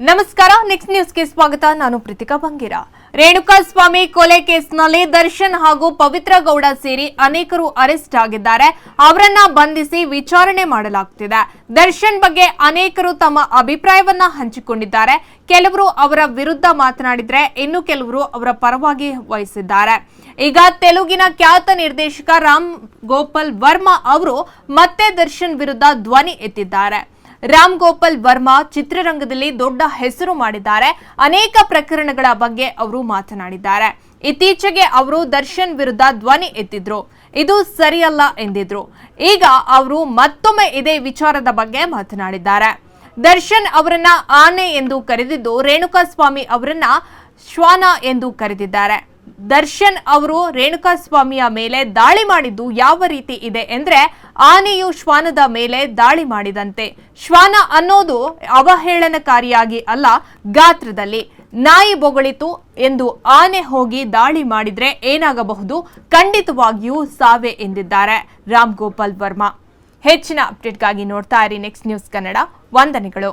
ನಮಸ್ಕಾರ ನೆಕ್ಸ್ಟ್ ನ್ಯೂಸ್ಗೆ ಸ್ವಾಗತ. ನಾನು ಪ್ರೀತಿಕಾ ಬಂಗೀರ. ರೇಣುಕಾ ಸ್ವಾಮಿ ಕೊಲೆ ಕೇಸ್ನಲ್ಲಿ ದರ್ಶನ್ ಹಾಗೂ ಪವಿತ್ರ ಗೌಡ ಸೇರಿ ಅನೇಕರು ಅರೆಸ್ಟ್ ಆಗಿದ್ದಾರೆ. ಅವರನ್ನ ಬಂಧಿಸಿ ವಿಚಾರಣೆ ಮಾಡಲಾಗುತ್ತಿದೆ ದರ್ಶನ್ ಬಗ್ಗೆ ಅನೇಕರು ತಮ್ಮ ಅಭಿಪ್ರಾಯವನ್ನ ಹಂಚಿಕೊಂಡಿದ್ದಾರೆ. ಕೆಲವರು ಅವರ ವಿರುದ್ಧ ಮಾತನಾಡಿದ್ರೆ ಇನ್ನು ಕೆಲವರು ಅವರ ಪರವಾಗಿ ವಹಿಸಿದ್ದಾರೆ. ಈಗ ತೆಲುಗಿನ ಖ್ಯಾತ ನಿರ್ದೇಶಕ ರಾಮ್ ಗೋಪಾಲ್ ವರ್ಮಾ ಅವರು ಮತ್ತೆ ದರ್ಶನ್ ವಿರುದ್ಧ ಧ್ವನಿ ಎತ್ತಿದ್ದಾರೆ. ರಾಮ್ ಗೋಪಾಲ್ ವರ್ಮಾ ಚಿತ್ರರಂಗದಲ್ಲಿ ದೊಡ್ಡ ಹೆಸರು ಮಾಡಿದ್ದಾರೆ. ಅನೇಕ ಪ್ರಕರಣಗಳ ಬಗ್ಗೆ ಅವರು ಮಾತನಾಡಿದ್ದಾರೆ. ಇತ್ತೀಚೆಗೆ ಅವರು ದರ್ಶನ್ ವಿರುದ್ಧ ಧ್ವನಿ ಎತ್ತಿದ್ರು. ಇದು ಸರಿಯಲ್ಲ ಎಂದಿದ್ರು. ಈಗ ಅವರು ಮತ್ತೊಮ್ಮೆ ಇದೇ ವಿಚಾರದ ಬಗ್ಗೆ ಮಾತನಾಡಿದ್ದಾರೆ. ದರ್ಶನ್ ಅವರನ್ನ ಆನೆ ಎಂದು ಕರೆದಿದ್ದು ರೇಣುಕಾ ಸ್ವಾಮಿ ಅವರನ್ನ ಶ್ವಾನ ಎಂದು ಕರೆದಿದ್ದಾರೆ. ದರ್ಶನ್ ಅವರು ರೇಣುಕಾ ಸ್ವಾಮಿಯ ಮೇಲೆ ದಾಳಿ ಮಾಡಿದ್ದು ಯಾವ ರೀತಿ ಇದೆ ಅಂದ್ರೆ ಆನೆಯು ಶ್ವಾನದ ಮೇಲೆ ದಾಳಿ ಮಾಡಿದಂತೆ. ಶ್ವಾನ ಅನ್ನೋದು ಅವಹೇಳನಕಾರಿಯಾಗಿ ಅಲ್ಲ, ಗಾತ್ರದಲ್ಲಿ. ನಾಯಿ ಬೊಗಳಿತು ಎಂದು ಆನೆ ಹೋಗಿ ದಾಳಿ ಮಾಡಿದ್ರೆ ಏನಾಗಬಹುದು? ಖಂಡಿತವಾಗಿಯೂ ಸಾವೆ ಎಂದಿದ್ದಾರೆ. ರಾಮ್ ಗೋಪಾಲ್ ವರ್ಮಾ. ಹೆಚ್ಚಿನ ಅಪ್ಡೇಟ್ಗಾಗಿ ನೋಡ್ತಾ ಇರಿ ನೆಕ್ಸ್ಟ್ ನ್ಯೂಸ್ ಕನ್ನಡ. ವಂದನೆಗಳು.